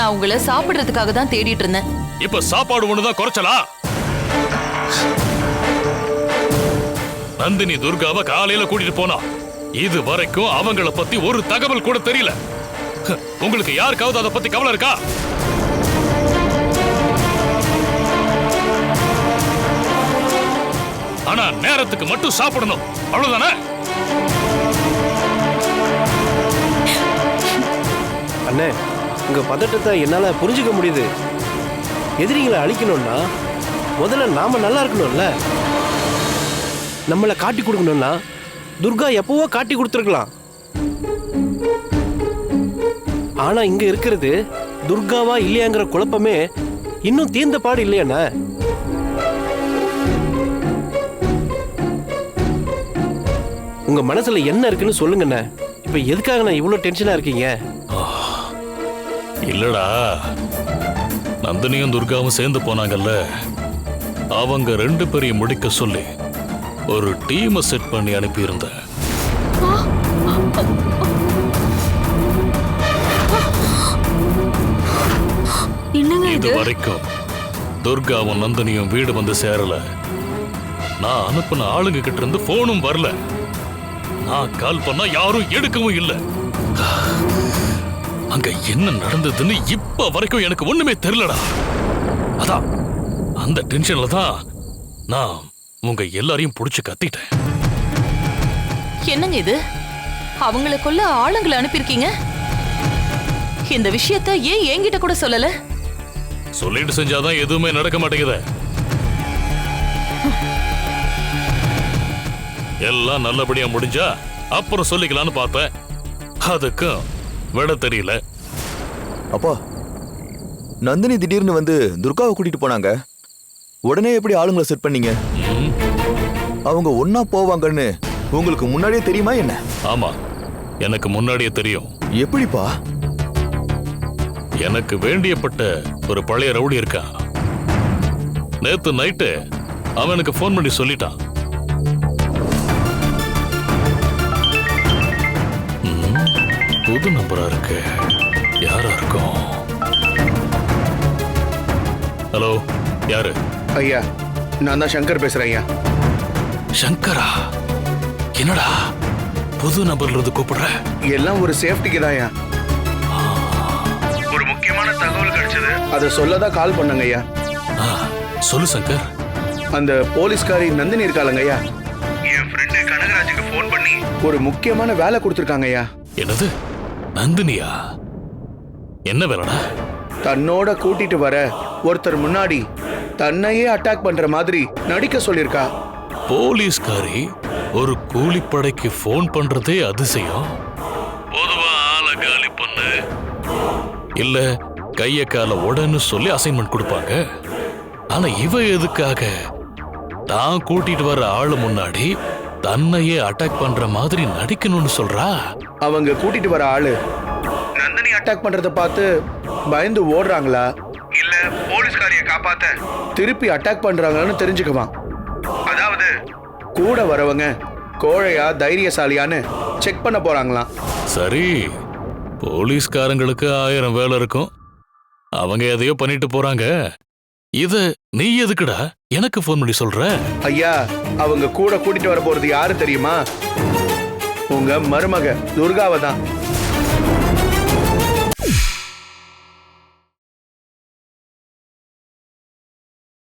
நான் உங்களை சாப்பிடுறதுக்காக தான் தேடிட்டு இருந்தேன். இப்ப சாப்பாடு ஒண்ணுதான் குறைச்சலா? நந்தினி துர்காவை காலையில கூட்டிட்டு போனா. இது வரைக்கும் அவங்கள பத்தி ஒரு தகவல் கூட தெரியல. உங்களுக்கு யாருக்காவது அதை பத்தி கவலை இருக்கா? ஆனா நேரத்துக்கு மட்டும் சாப்பிடணும். அவ்வளவுதானே? அண்ணே உங்க பதட்டத்தை என்னால புரிஞ்சுக்க முடியுது. எதிரிகளை அழிக்கணும்னா முதல்ல நாம நல்லா இருக்கணும்ல. நம்மளை காட்டி கொடுக்கணும்னா துர்கா எப்போவோ காட்டி கொடுத்துருக்கலாம். ஆனா இங்க இருக்கிறது துர்காவா இல்லையாங்கிற குழப்பமே இன்னும் தீர்ந்த பாடு இல்லையாண்ணே உங்க மனசுல என்ன இருக்குன்னு சொல்லுங்கண்ணே. இப்போ எதுக்காக நான் இவ்வளோ டென்ஷனாக இருக்கீங்க? இல்லடா. நந்தினியும் துர்காவும் சேர்ந்து போனாங்கல்ல. அவங்க ரெண்டு பேரையும் முடிக்க சொல்லி ஒரு டீமை செட் பண்ணி அனுப்பியிருந்தேன். இது? வரைக்கும் துர்காவும் நந்தினியும் வீடு வந்து சேரல. நான் அனுப்பின ஆளுங்க கிட்ட இருந்து போனும் வரல. நான் கால் பண்ணா யாரும் எடுக்கவும் இல்ல. அங்க என்ன நடந்ததுன்னு இப்ப வரைக்கும் எனக்கு ஒண்ணுமே தெரியலடா. அதான் அந்த டென்ஷன்ல தான் நான் உங்க எல்லாரையும் புடிச்சு கத்திட்டேன். என்னங்க இது? அவங்கள கொல்ல ஆளுங்களை அனுப்பியிருக்கீங்க? இந்த விஷயத்த ஏன் என்கிட்ட கூட சொல்லல? சொல்லிட்டு செஞ்சாதான் எதுவுமே நடக்க மாட்டேங்குதே. எல்லாம் நல்லபடியா முடிஞ்சா அப்புறம் சொல்லிக்கலாம்னு பார்த்தேன் அதுக்கும் விட தெரியல. அப்பா நந்தினி திடீர்னு வந்து துர்காவை கூட்டிட்டு போனாங்க. உடனே எப்படி ஆளுங்களை செட் பண்ணீங்க? அவங்க ஒன்னா போவாங்கன்னு உங்களுக்கு முன்னாடியே தெரியுமா என்ன? ஆமா எனக்கு முன்னாடியே தெரியும். எப்படிப்பா? எனக்கு வேண்டியப்பட்ட ஒரு பழைய ரவுடி இருக்கான். நேத்து நைட்டு அவன் எனக்கு ஃபோன் பண்ணி சொல்லிட்டான். புது நம்பரா இருக்கு. யாரா இருக்கும்? ஹலோ யாரு? ஐயா நான் தான் சங்கர் பேசுறேன் ஐயா. சங்கரா? என்னடா? புது நம்பர்ல இருந்து கூப்பிடுற? எல்லாம் ஒரு சேஃப்டிக்கு தான் ஐயா. ஒரு முக்கியமான தகவல் கிடைச்சது. அதை சொல்ல தான் கால் பண்ணங்க ஐயா. ஆ, சொல்லு சங்கர். அந்த போலீஸ்காரி நந்தினி இருக்காளங்க ஐயா. என் ஃப்ரெண்டு கனகராஜுக்கு ஃபோன் பண்ணி ஒரு முக்கியமான வேலை கொடுத்துருக்காங்க ஐயா. என்னது? நந்தினியா? என்ன வேலைடா? தன்னோட கூட்டிட்டு வர ஒருத்தர் முன்னாடி தன்னையே அட்டாக் பண்ற மாதிரி நடிக்க சொல்லியிருக்கா. போலீஸ்காரி ஒரு கூலிப்படைக்கு ஃபோன் பண்றதே அதிசயம். பொதுவா ஆளை காலி பண்ணு. இல்ல கைய கால உடன்னு சொல்லி அசைன்மெண்ட் கொடுப்பாங்க. ஆனா இவ எதுக்காக? தான் கூட்டிட்டு வர ஆளு முன்னாடி தன்னையே அட்டாக் பண்ற மாதிரி நடிக்கணும்னு சொல்றா? அவங்க கூட்டிட்டு வர ஆளு. நந்தினி அட்டாக் பண்றத பார்த்து பயந்து ஓடுறாங்களா? இல்ல போலீஸ்காரிய காப்பாத்த. திருப்பி அட்டாக் பண்றாங்களான்னு தெரிஞ்சுக்குவான். அதாவது? கூட வரவங்க கோழையா தைரியசாலியான்னு செக் பண்ண போறாங்களாம். சரி போலீஸ்காரங்களுக்கு ஆயிரம் வேலை இருக்கும். அவங்க எதையோ பண்ணிட்டு போறாங்க. இத நீ எதுக்குடா? எனக்கு போன் பண்ணி சொல்ற? ஐயா அவங்க கூட கூட்டிட்டு வர போறது யாரு தெரியுமா? உங்க மருமக துர்காவை தான்